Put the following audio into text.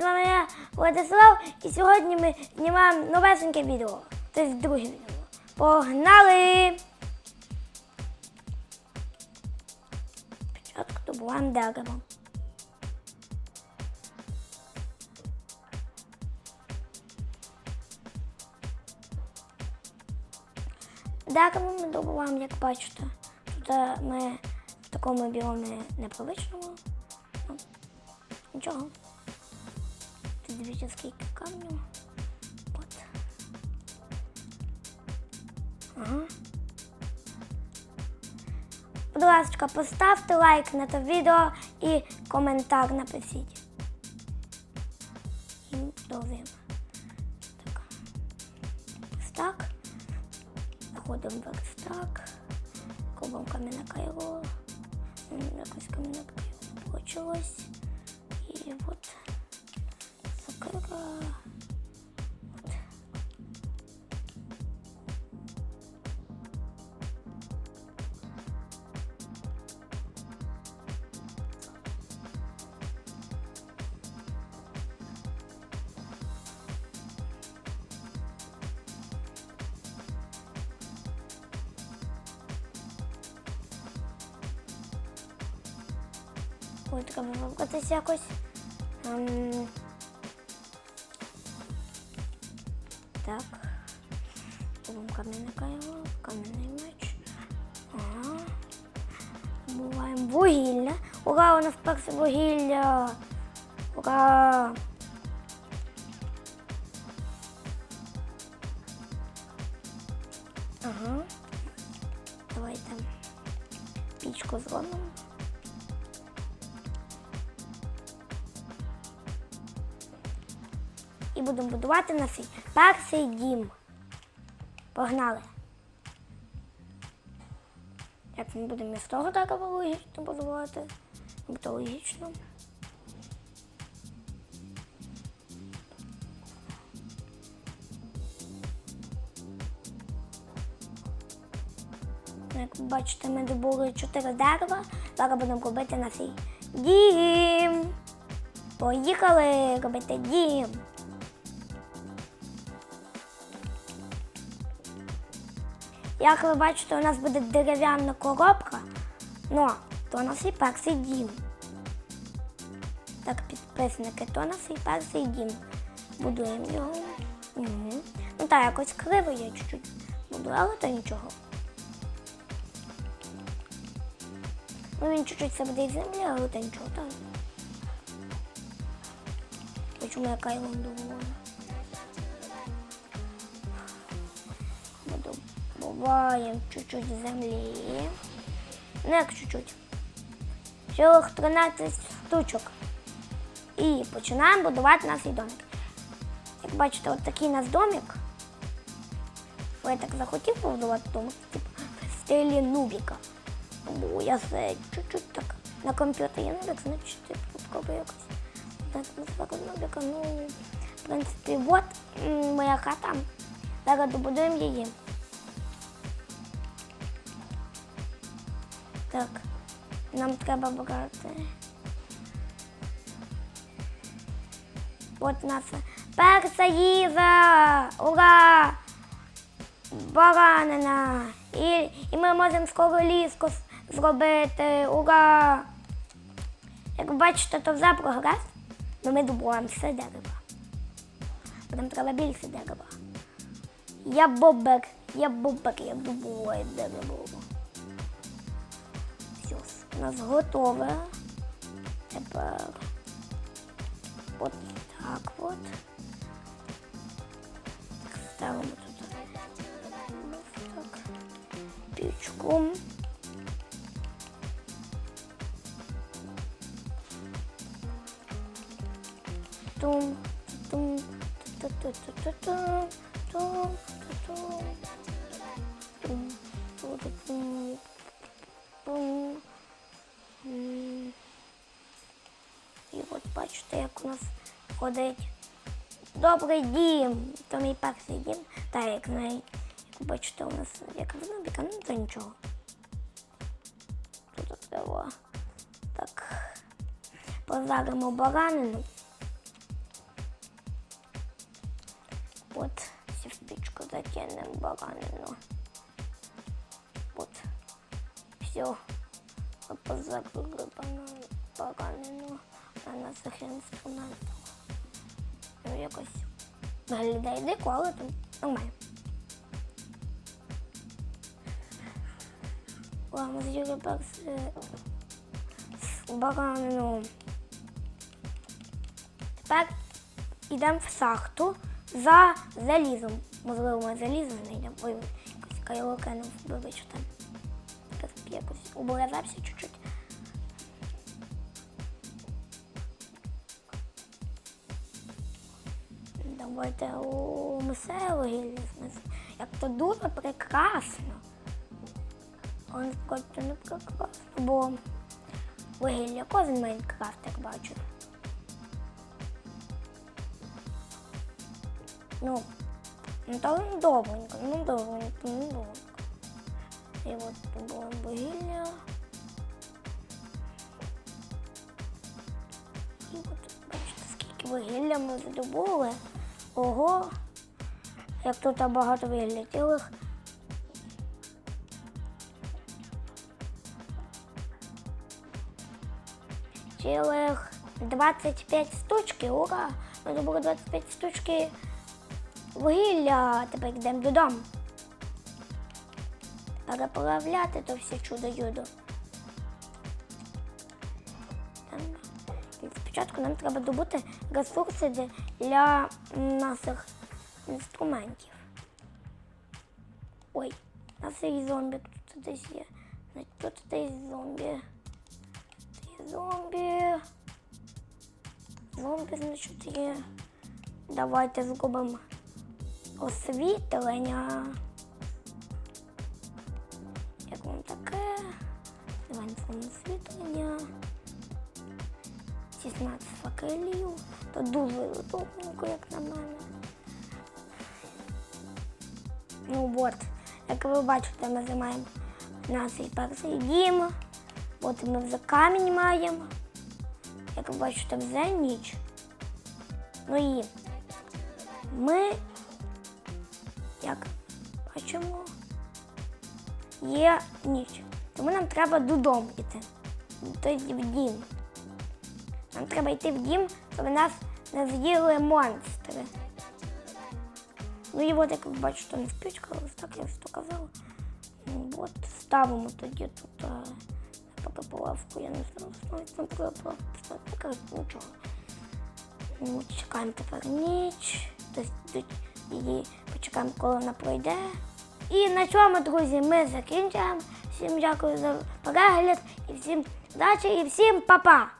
З вами я Владислав. І сьогодні ми знімаємо новесеньке відео. Тобто друге відео. Погнали! Спочатку добуваємо дерево. Дерево ми добуваємо, як бачите. Тут е, ми в такому біомі непривичному. Нічого. Дивіться, скільки камню. От. Ага. Будь ласка, поставте лайк на те відео і коментар напишіть. І продовжуємо. Так. Ось так. Заходимо в екстракт. Кубом кам'яне кайло. Якось кам'яне кайло получилось. І. От. Ой, треба вибратися якось. Ем, Так. Кубом кам'яне кайло, кам'яний меч. Ага. Буваємо вугілля. Ура, у нас перше вугілля. Ура! Ага. Давайте пічку зробимо. І будемо будувати на свій перший дім. Погнали. Як ми будемо з того дерева логічно будувати? Буде логічно. Як бачите, ми добули чотири дерева. Зараз будемо робити на свій дім. Поїхали робити дім. Як ви бачите, у нас буде дерев'яна коробка, ну, то нас і перший дім. Так, підписники, то нас і перший дім. Будуємо його. Угу. Ну так, якось криво я чуть-чуть буду, але то нічого. Ну він чуть-чуть це буде землі, але то нічого, так. Почому я кайлом доволена? Добуваємо чуть-чуть землі. Ну як чуть-чуть. Цілих 13 штучок. І починаємо будувати наш домик. Як бачите, от такий у нас домик. Я так захотів побудувати домик, типу в стилі нубіка. Бо я це чуть-чуть так на комп'ютері нубік, значить типу, спробую якось. Так, нубіка. Ну, в принципі, от моя хата. Зараз добудуємо її. Так, нам треба брати. От наша перша їжа! Ура! Баранина! І, і ми можемо скоро ліску зробити. Ура! Як бачите, то вже прогрес, але ми добуваємо все дерева. Нам треба більше дерева. Я бобер, я бобер, я добуваю дерево. У нас готове. Тепер от так от. Ставимо тут так. Пічку. Тум, тум, ту-ту-ту-ту-ту, тум, ту-ту. нас ходить. Добрий дім! То мій перший дім. Та як навіть як бачите, у нас як зубіка, ну то нічого. Тут треба так позаримо баранину. От сівпичку закинемо баранину. От. Все. Позарили баранину поганено на наших інструментах. Ну, якось виглядає дико, але там нормально. Ладно, з'їли перси з баранину. Тепер йдемо в шахту за залізом. Можливо, ми залізо знайдемо. Ой, якось кайло кинув, вибачте. Якось оборезався чуть-чуть. Давайте у гілля. Як то дуже прекрасно. Он просто не прекрасно, бо вугілля кожен Майнкрафт, як бачу. Ну, ну то не добренько, ну добренько, ну добренько. І от тут було вугілля. І от бачите, скільки вугілля ми здобули. Ого! Як тут багато вугілля цілих. Цілих 25 штучки, ура! Ми добули 25 штучки вугілля. Тепер йдемо додому. Переправляти то все чудо-юдо. Спочатку нам треба добути ресурси для наших інструментів. Ой, у нас є зомбі тут десь є. Тут десь зомбі. Тут є зомбі. Зомбі, значить, є. Давайте зробимо освітлення. 16 факелів. То дуже удобненько, як на мене. Ну от, як ви бачите, ми займаємо наш перший дім. От ми вже камінь маємо. Як ви бачите, вже ніч. Ну і ми, як бачимо, є ніч. Тому нам треба додому йти. Тобто в дім. Нам треба йти в дім, щоб нас не з'їли монстри. Ну і от, як ви не ось так я що казала. Ну, От ставимо тоді тут поки полавку, я не знаю, що там полавку коротше, нічого. Ну, чекаємо тепер ніч, її почекаємо, коли вона пройде. І на цьому, друзі, ми закінчуємо. Всім дякую за перегляд і всім удачі і всім па-па!